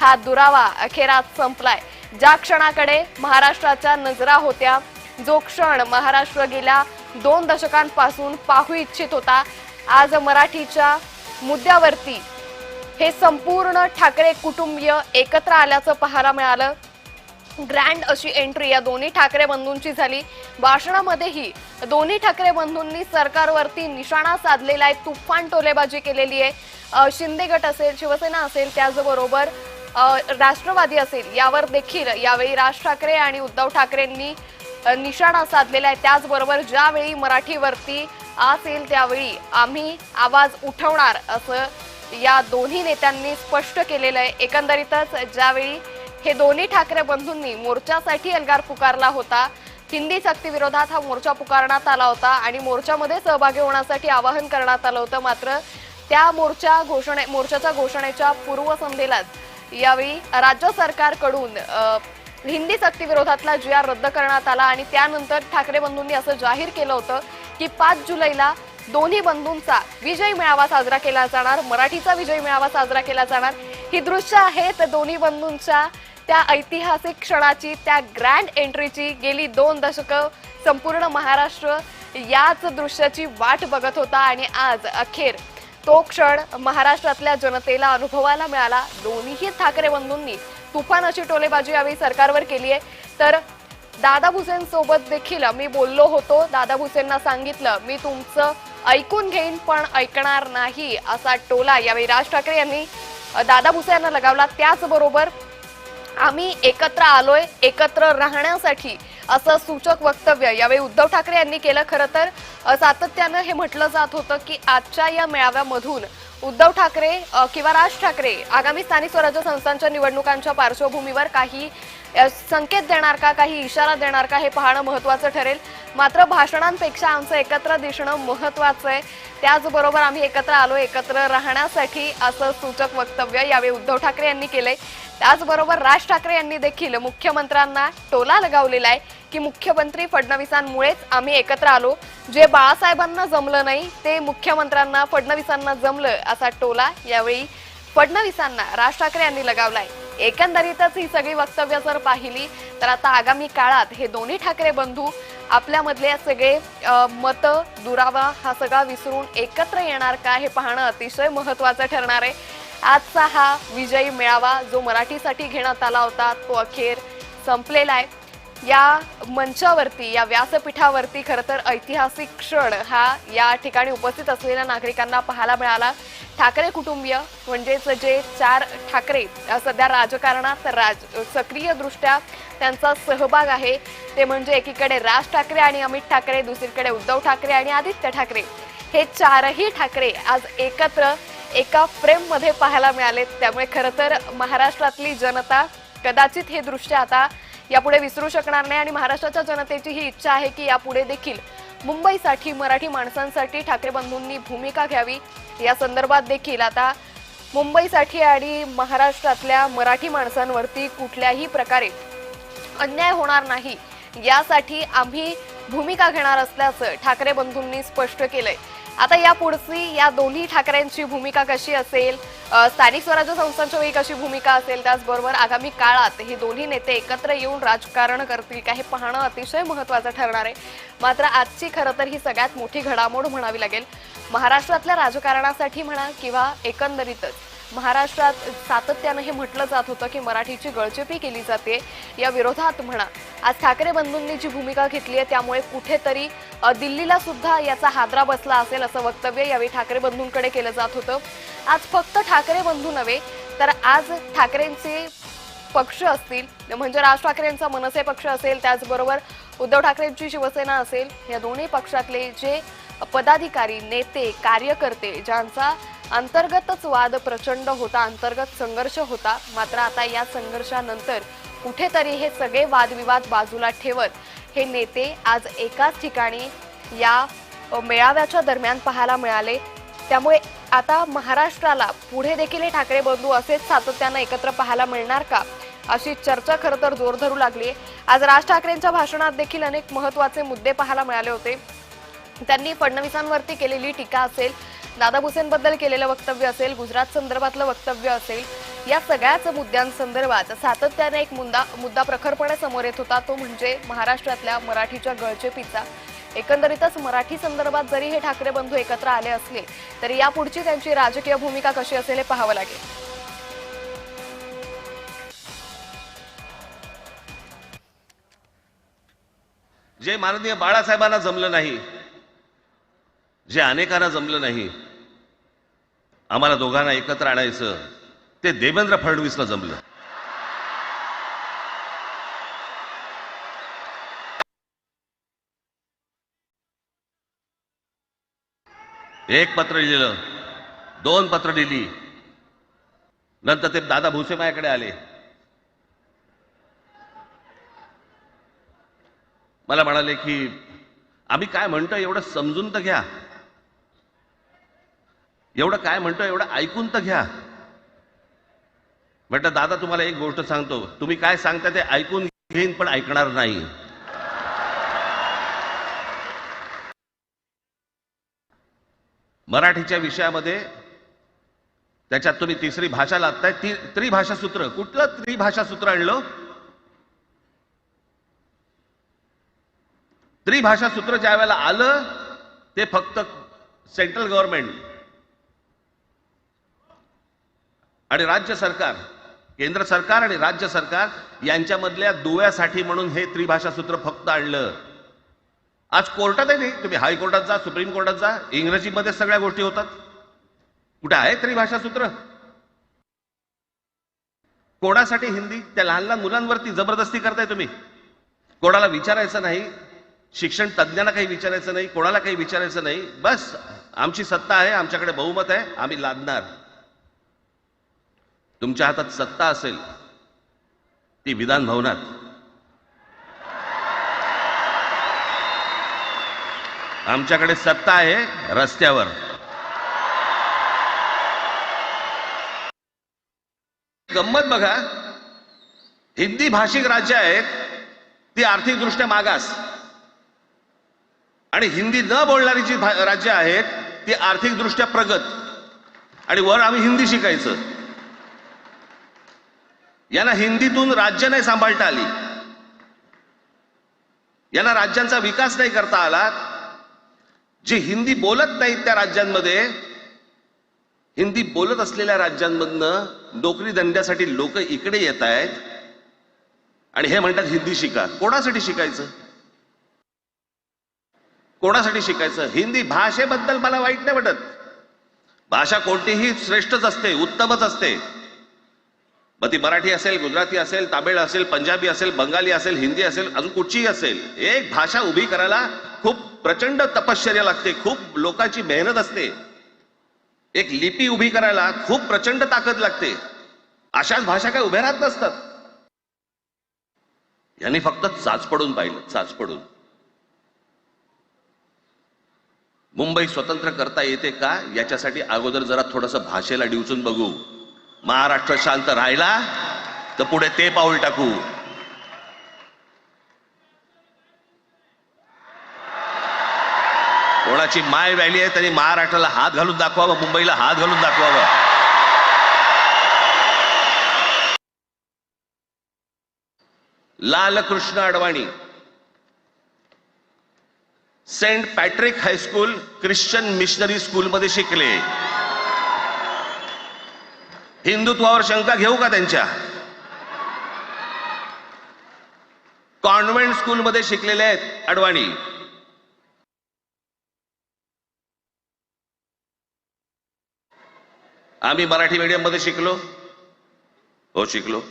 हा दुरावा अखेरात संपलाय. ज्या क्षणाकडे महाराष्ट्राच्या नजरा होत्या जो क्षण महाराष्ट्र गेल्या दोन दशकांपासून पाहू इच्छित होता आज मराठीच्या मुद्द्यावरती हे संपूर्ण ठाकरे कुटुंबीय एकत्र आल्याचं पाहायला मिळालं. ग्रँड अशी एंट्री या दोन्ही ठाकरे बंधूंची झाली. भाषणामध्येही दोन्ही ठाकरे बंधूंनी सरकारवरती निशाणा साधलेला आहे तुफान टोलेबाजी केलेली आहे. शिंदे गट असेल शिवसेना असेल त्याचबरोबर राष्ट्रवादी असेल यावर देखील यावेळी राज ठाकरे आणि उद्धव ठाकरेंनी निशाणा साधलेला आहे. त्याचबरोबर ज्यावेळी मराठीवरती असेल त्यावेळी आम्ही आवाज उठवणार असं या दोन्ही नेत्यांनी स्पष्ट केलेलं आहे. एकंदरीतच ज्यावेळी हे दोन्ही ठाकरे बंधूंनी मोर्चासाठी एल्गार पुकारला होता हिंदी सक्तीविरोधात हा मोर्चा पुकारण्यात आला होता आणि मोर्चामध्ये सहभागी होण्यासाठी आवाहन करण्यात आलं होतं. मात्र त्या मोर्चा घोषणे मोर्चाच्या घोषणेच्या पूर्वसंध्येलाच यावेळी राज्य सरकारकडून हिंदी सक्ती विरोधातला जी आर रद्द करण्यात आला आणि त्यानंतर ठाकरे बंधूंनी असं जाहीर केलं होतं की पाच जुलैला दोन्ही बंधूंचा विजय मेळावा साजरा केला जाणार मराठीचा विजय मेळावा साजरा केला जाणार. ही दृश्य आहेत दोन्ही बंधूंच्या त्या ऐतिहासिक क्षणाची त्या ग्रँड एंट्रीची गेली दोन दशकं संपूर्ण महाराष्ट्र याच दृश्याची वाट बघत होता आणि आज अखेर तो क्षण महाराष्ट्रातल्या जनतेला अनुभवायला मिळाला. दोन्हीही ठाकरे बंधूंनी तुफान अशी टोलेबाजी यावेळी सरकारवर केली आहे. तर दादा भुसेन सोबत देखील मी बोललो होतो. दादा भुसेंना सांगितलं मी तुमचं ऐकून घेईन पण ऐकणार नाही असा टोला यावेळी राज ठाकरे यांनी दादा भुसे यांना लगावला. त्याचबरोबर आम्ही एकत्र आलोय एकत्र राहण्यासाठी असं सूचक वक्तव्य यावेळी उद्धव ठाकरे यांनी केलं. खरं तर सातत्यानं हे म्हटलं जात होतं की आजच्या या मेळाव्यामधून उद्धव ठाकरे किंवा राज ठाकरे आगामी स्थानिक स्वराज्य संस्थांच्या निवडणुकांच्या पार्श्वभूमीवर काही संकेत देणार का काही इशारा देणार का हे पाहणं महत्वाचं ठरेल. मात्र भाषणांपेक्षा आमचं एकत्र दिसणं महत्वाचं आहे. त्याचबरोबर आम्ही एकत्र आलो एकत्र राहण्यासाठी असं सूचक वक्तव्य यावेळी उद्धव ठाकरे यांनी केलंय. त्याचबरोबर राज ठाकरे यांनी देखील मुख्यमंत्र्यांना टोला लगावलेला आहे. की मुख्यमंत्री फडणवीसांमुळेच आम्ही एकत्र आलो. जे बाळासाहेबांना जमलं नाही ते मुख्यमंत्र्यांना फडणवीसांना जमलं असा टोला यावेळी फडणवीसांना राज ठाकरे यांनी लगावलाय. एकंदरीतच ही सगळी वक्तव्य जर पाहिली तर आता आगामी काळात हे दोन्ही ठाकरे बंधू आपल्यामधले सगळे मत दुरावा हा सगळा विसरून एकत्र येणार का हे पाहणं अतिशय महत्वाचं ठरणार आहे. आजचा हा विजयी मेळावा जो मराठीसाठी घेण्यात आला होता तो अखेर संपलेला आहे. या मंचावरती या व्यासपीठावरती खरं तर ऐतिहासिक क्षण हा या ठिकाणी उपस्थित असलेल्या नागरिकांना पाहायला मिळाला. ठाकरे कुटुंबीय म्हणजेच जे चार ठाकरे सध्या राजकारणात राज सक्रिय दृष्ट्या त्यांचा सहभाग आहे. ते म्हणजे एकीकडे राज ठाकरे आणि अमित ठाकरे दुसरीकडे उद्धव ठाकरे आणि आदित्य ठाकरे. हे चारही ठाकरे आज एकत्र एका फ्रेममध्ये पाहायला मिळाले त्यामुळे खरं तर महाराष्ट्रातली जनता कदाचित हे दृश्य आता यापुढे विसरू शकणार नाही आणि महाराष्ट्राच्या जनतेची ही इच्छा आहे की यापुढे देखील मुंबईसाठी मराठी माणसांसाठी ठाकरे बंधूंनी भूमिका घ्यावी. या संदर्भात देखील आता मुंबईसाठी आणि महाराष्ट्रातल्या मराठी माणसांवरती कुठल्याही प्रकारे अन्याय होणार नाही. यासाठी आम्ही भूमिका घेणार असल्याचं ठाकरे बंधूंनी स्पष्ट केलंय. आता या पुढची या दोन्ही ठाकरेंची भूमिका कशी असेल स्थानिक स्वराज्य संस्थांच्या वेळी कशी भूमिका असेल त्याचबरोबर आगामी काळात हे दोन्ही नेते एकत्र येऊन राजकारण करतील का हे पाहणं अतिशय महत्वाचं ठरणार आहे. मात्र आजची खरं तर ही सगळ्यात मोठी घडामोड म्हणावी लागेल. महाराष्ट्रातल्या राजकारणासाठी म्हणा किंवा एकंदरीतच महाराष्ट्रात सातत्यानं हे म्हटलं जात होतं की मराठीची गळचेपी केली जाते. या विरोधात म्हणा आज ठाकरे बंधूंनी जी भूमिका घेतली आहे त्यामुळे कुठेतरी दिल्लीला सुद्धा याचा हादरा बसला असेल असं वक्तव्य यावेळी ठाकरे बंधूंकडे केलं जात होतं. आज फक्त ठाकरे बंधू नव्हे तर आज ठाकरेंचे पक्ष असतील म्हणजे राज ठाकरेंचा मनसे पक्ष असेल त्याचबरोबर उद्धव ठाकरेंची शिवसेना असेल या दोन्ही पक्षातले जे पदाधिकारी नेते कार्यकर्ते ज्यांचा अंतर्गतच वाद प्रचंड होता अंतर्गत संघर्ष होता मात्र आता या संघर्षानंतर कुठेतरी हे सगळे वादविवाद बाजूला ठेवत हे नेते आज एकाच ठिकाणी या मेळाव्याच्या दरम्यान पाहायला मिळाले. त्यामुळे आता महाराष्ट्राला पुढे देखील हे ठाकरे बंधू असेच सातत्यानं एकत्र पाहायला मिळणार का? अशी चर्चा खरं तर जोर धरू लागली. आज राज ठाकरेंच्या भाषणात देखील अनेक महत्त्वाचे मुद्दे पाहायला मिळाले होते. त्यांनी फडणवीसांवरती केलेली टीका असेल दादा भुसेंबद्दल केलेलं वक्तव्य असेल गुजरात संदर्भातलं वक्तव्य असेल या सगळ्याच मुद्द्यांसंदर्भात सातत्याने एक मुद्दा मुद्दा प्रखरपणे समोर येत होता तो म्हणजे महाराष्ट्रातल्या मराठीच्या गळचेपीचा एकंदरीतच मराठी संदर्भात जरी हे ठाकरे बंधू एकत्र आले असले तरी यापुढची त्यांची राजकीय भूमिका कशी असेल हे पाहावं लागेल. जे माननीय बाळासाहेबांना जमलं नाही जे अनेकांना जमलं नाही आम्हाला दोघांना एकत्र आणायचं ते देवेंद्र फडणवीसला जमलं. एक पत्र लिहिलं दोन पत्र लिहिली. नंतर ते दादा भुसे माझ्याकडे आले. मला म्हणाले की आम्ही काय म्हणतो एवढं समजून तर घ्या. एवढं काय म्हणतो एवढं ऐकून तर घ्या. म्हटलं दादा तुम्हाला एक गोष्ट सांगतो. तुम्ही काय सांगता ते ऐकून घेईन पण ऐकणार नाही. मराठीच्या विषयामध्ये त्याच्यात तुम्ही तिसरी भाषा लागताय ती त्रिभाषा सूत्र कुठलं त्रिभाषा सूत्र आणलं? त्रिभाषा सूत्र ज्या वेळेला आलं ते फक्त सेंट्रल गव्हर्नमेंट आणि राज्य सरकार केंद्र सरकार आणि राज्य सरकार यांच्यामधल्या दुव्यासाठी म्हणून हे त्रिभाषा सूत्र फक्त आणलं. आज कोर्टातही नाही. तुम्ही हायकोर्टात जा सुप्रीम कोर्टात जा इंग्रजीमध्ये सगळ्या गोष्टी होतात. कुठे आहे त्रिभाषा सूत्र? कोणासाठी हिंदी? त्या लहान लहान मुलांवरती जबरदस्ती करताय तुम्ही. कोणाला विचारायचं नाही. शिक्षण तज्ज्ञांना काही विचारायचं नाही. कोणाला काही विचारायचं नाही. बस आमची सत्ता आहे आमच्याकडे बहुमत आहे आम्ही लादणार. तुमच्या हातात सत्ता असेल ती विधान भवनात. आमच्याकडे सत्ता आहे रस्त्यावर. गंमत बघा. हिंदी भाषिक राज्य आहेत ती आर्थिकदृष्ट्या मागास. आणि हिंदी न बोलणारी जी भा- राज्य आहेत ती आर्थिकदृष्ट्या प्रगत. आणि वर आम्ही हिंदी शिकायचं. यांना हिंदीतून राज्य नाही सांभाळता आली. यांना राज्यांचा विकास नाही करता आला. जे हिंदी बोलत नाहीत त्या राज्यांमध्ये हिंदी बोलत असलेल्या राज्यांमधनं नोकरी धंद्यासाठी लोक इकडे येत आहेत आणि हे म्हणतात हिंदी शिका. कोणासाठी शिकायचं? कोणासाठी शिकायचं? हिंदी भाषेबद्दल मला वाईट नाही वाटत. भाषा कोणतीही श्रेष्ठच असते उत्तमच असते. मग ती मराठी असेल गुजराती असेल तामिळ असेल पंजाबी असेल बंगाली असेल हिंदी असेल अजून कुठचीही असेल एक भाषा उभी करायला खूप प्रचंड तपश्चर्या लागते खूप लोकांची मेहनत असते. एक लिपी उभी करायला खूप प्रचंड ताकद लागते. अशाच भाषा काय उभ्या राहत नसतात. यांनी फक्त चाच पडून पाहिलं चाच पडून. मुंबई स्वतंत्र करता येते का? याच्यासाठी अगोदर जरा थोडस भाषेला डिवचून बघू. महाराष्ट्र शांत राहिला तर पुढे ते पाऊल टाकू. कोणाची माय व्हॅली आहे त्यांनी महाराष्ट्राला हात घालून दाखवावा मुंबईला हात घालून दाखवावा. Lalkrishna Advani. Saint Patrick high school Christian missionary स्कूलमध्ये शिकले. हिंदुत्वावर शंका घेऊ का त्यांच्या? कॉन्व्हेंट स्कूलमध्ये शिकलेले आहेत अडवाणी. आम्ही मराठी मीडियममध्ये शिकलो. हो शिकलो.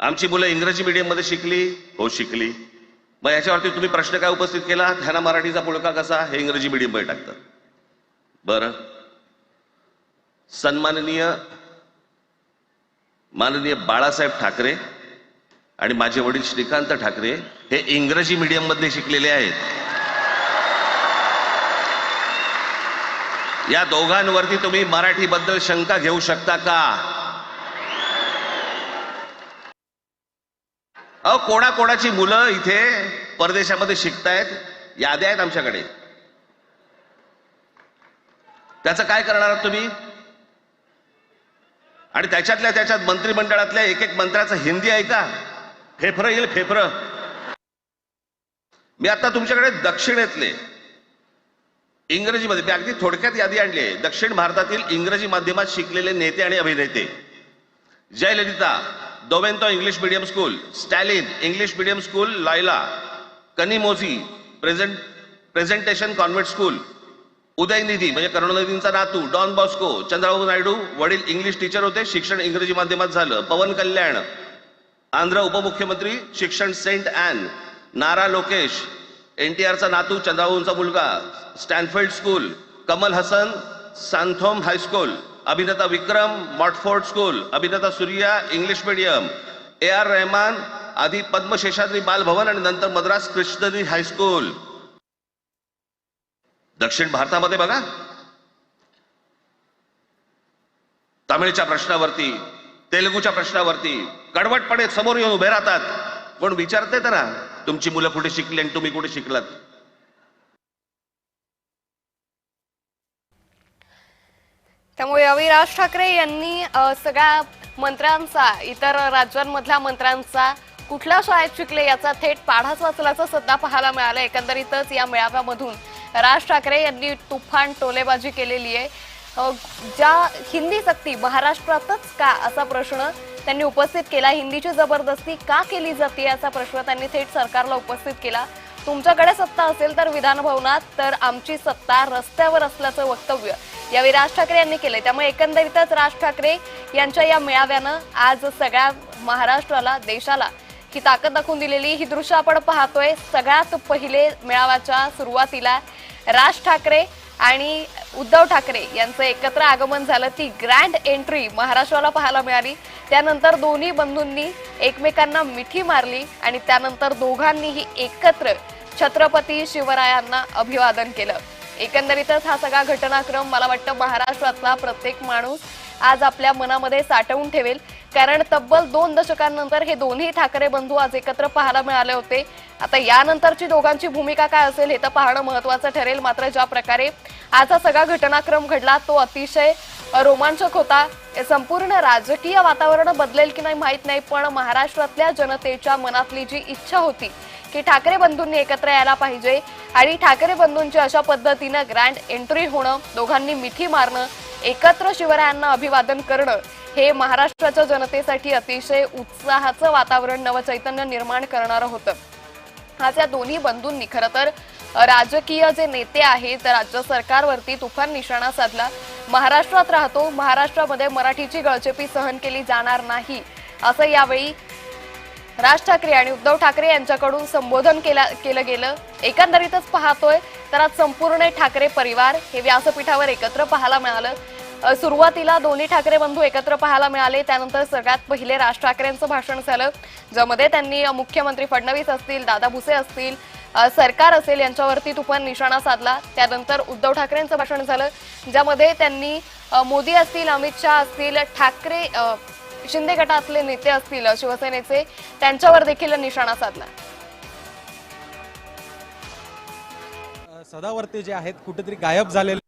आमची मुलं इंग्रजी मीडियममध्ये शिकली. हो शिकली. मग याच्यावरती तुम्ही प्रश्न काय उपस्थित केला? ह्यांना मराठीचा पुळका कसा? हे इंग्रजी मीडियममध्ये टाकतात. बरं. सन्माननीय माननीय बाळासाहेब ठाकरे आणि माझे वडील श्रीकांत ठाकरे हे इंग्रजी मीडियममध्ये शिकलेले आहेत. या दोघांवरती तुम्ही मराठीबद्दल शंका घेऊ शकता का? अहो कोणाकोणाची मुलं इथे परदेशामध्ये शिकतायत? याद्या आहेत आमच्याकडे. त्याचं काय करणार आहात तुम्ही? आणि त्याच्यातल्या त्याच्यात मंत्रिमंडळातल्या एक एक मंत्र्याचं हिंदी आहे का फेफरं येईल फेफरं. मी आता तुमच्याकडे दक्षिणेतले इंग्रजीमध्ये मी अगदी थोडक्यात यादी आणली आहे. दक्षिण भारतातील इंग्रजी माध्यमात शिकलेले नेते आणि अभिनेते. Jayalalithaa दोवेंतो English medium school Stalin English medium school लायला Kanimozhi present presentation convent school Udhayanidhi म्हणजे करुणानिधींचा नातू डॉन बॉस्को चंद्रबाबू नायडू वडील इंग्लिश टीचर होते शिक्षण इंग्रजी माध्यमात झालं. पवन कल्याण आंध्र उपमुख्यमंत्री शिक्षण सेंट अॅन नारा लोकेश एन टी आरचा नातू चंद्राबाबूंचा मुलगा Stanfield school Kamal Haasan Santhome high school अभिनेता विक्रम मॉटफोर्ड स्कूल अभिनेता Suriya English medium A R Rahman आधी पद्मशेषाद्री बालभवन आणि नंतर मद्रास कृष्णनी हायस्कूल. दक्षिण भारतामध्ये बघा. तामिळच्या प्रश्नावरती तेलुगूच्या प्रश्नावरती कडवटपणे समोर येऊन उभे राहतात. पण विचारते तर तुमची मुलं कुठे शिकली आणि तुम्ही कुठे शिकलात? त्यामुळे यावेळी राज ठाकरे यांनी सगळ्या मंत्र्यांचा इतर राज्यांमधल्या मंत्र्यांचा कुठल्या शाळेत शिकले याचा थेट पाढाच वाचल्याचं सध्या पाहायला मिळालं एकंदरीतच या मेळाव्यामधून राज ठाकरे यांनी तुफान टोलेबाजी केलेली आहे. ज्या हिंदी सक्ती महाराष्ट्रातच का असा प्रश्न त्यांनी उपस्थित केला हिंदीची जबरदस्ती का केली जाते याचा प्रश्न त्यांनी थेट सरकारला उपस्थित केला. तुमच्याकडे सत्ता असेल तर विधानभवनात तर आमची सत्ता रस्त्यावर असल्याचं वक्तव्य यावेळी राज ठाकरे यांनी केलंय. त्यामुळे एकंदरीतच राज ठाकरे यांच्या या मेळाव्यानं आज सगळ्या महाराष्ट्राला देशाला ही ताकद दाखवून दिलेली. ही दृश्य आपण पाहतोय. सगळ्यात पहिले मेळाव्याच्या सुरुवातीला राज ठाकरे आणि उद्धव ठाकरे यांचं एकत्र आगमन झालं. ती ग्रँड एंट्री महाराष्ट्राला पाहायला मिळाली. त्यानंतर दोन्ही बंधूंनी एकमेकांना मिठी मारली आणि त्यानंतर दोघांनीही एकत्र छत्रपती शिवरायांना अभिवादन केलं. एकंदरीतच हा सगळा घटनाक्रम मला वाटतं महाराष्ट्रातला प्रत्येक माणूस आज आपल्या मनामध्ये साठवून ठेवेल. कारण तब्बल दोन दशकांनंतर हे दोन्ही ठाकरे बंधू आज एकत्र पाहायला मिळाले होते. आता यानंतरची दोघांची भूमिका काय असेल हे तर पाहणं महत्वाचं ठरेल. मात्र ज्या प्रकारे आज हा सगळा घटनाक्रम घडला तो अतिशय रोमांचक होता. संपूर्ण राजकीय वातावरण बदलेल की नाही माहीत नाही पण महाराष्ट्रातल्या जनतेच्या मनातली जी इच्छा होती की ठाकरे बंधूंनी एकत्र यायला पाहिजे आणि ठाकरे बंधूंची अशा पद्धतीनं ग्रँड एंट्री होणं दोघांनी मिठी मारणं एकत्र शिवरायांना अभिवादन करणं हे महाराष्ट्राच्या जनतेसाठी अतिशय उत्साहाचं वातावरण नवचैतन्य निर्माण करणारं होतं. आज या दोन्ही बंधूंनी खरं तर राजकीय जे नेते आहेत राज्य सरकारवरती तुफान निशाणा साधला. महाराष्ट्रात राहतो महाराष्ट्रामध्ये मराठीची गळचेपी सहन केली जाणार नाही असं यावेळी राज ठाकरे आणि उद्धव ठाकरे यांच्याकडून संबोधन केलं गेलं. एकंदरीतच पाहतोय तर आज संपूर्ण ठाकरे परिवार हे व्यासपीठावर एकत्र पाहायला मिळालं. सुरुवातीला दोन्ही ठाकरे बंधू एकत्र पाहायला मिळाले. त्यानंतर सगळ्यात पहिले राज ठाकरेंचं भाषण झालं ज्यामध्ये त्यांनी मुख्यमंत्री फडणवीस असतील दादा भुसे असतील सरकार असेल यांच्यावरती तुफान निशाणा साधला. त्यानंतर उद्धव ठाकरेंचं भाषण झालं ज्यामध्ये त्यांनी मोदी असतील अमित शहा असतील ठाकरे शिंदे गटातले नेते असतील शिवसेनेचे त्यांच्यावर देखील निशाणा साधला. सदावर्ते जे आहेत कुठेतरी गायब झालेले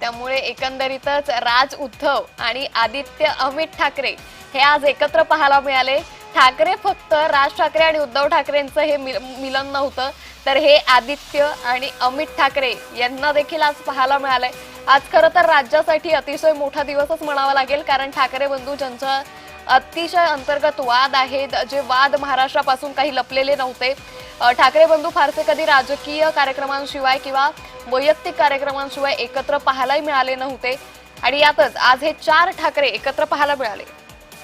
त्यामुळे एकंदरीतच राज उद्धव आणि आदित्य अमित ठाकरे हे आज एकत्र पाहायला मिळाले. ठाकरे फक्त राज ठाकरे आणि उद्धव ठाकरेंचं हे मिलन नव्हतं तर हे आदित्य आणि अमित ठाकरे यांना देखील आज पाहायला मिळालंय. आज खरं तर राज्यासाठी अतिशय मोठा दिवसच म्हणावा लागेल कारण ठाकरे बंधू ज्यांचा अतिशय अंतर्गत वाद आहेत जे वाद महाराष्ट्रापासून काही लपलेले नव्हते. ठाकरे बंधू फारसे कधी राजकीय कार्यक्रमांशिवाय किंवा वैयक्तिक कार्यक्रमांशिवाय एकत्र पाहायलाही मिळाले नव्हते. आणि यातच आज हे चार ठाकरे एकत्र पाहायला मिळाले.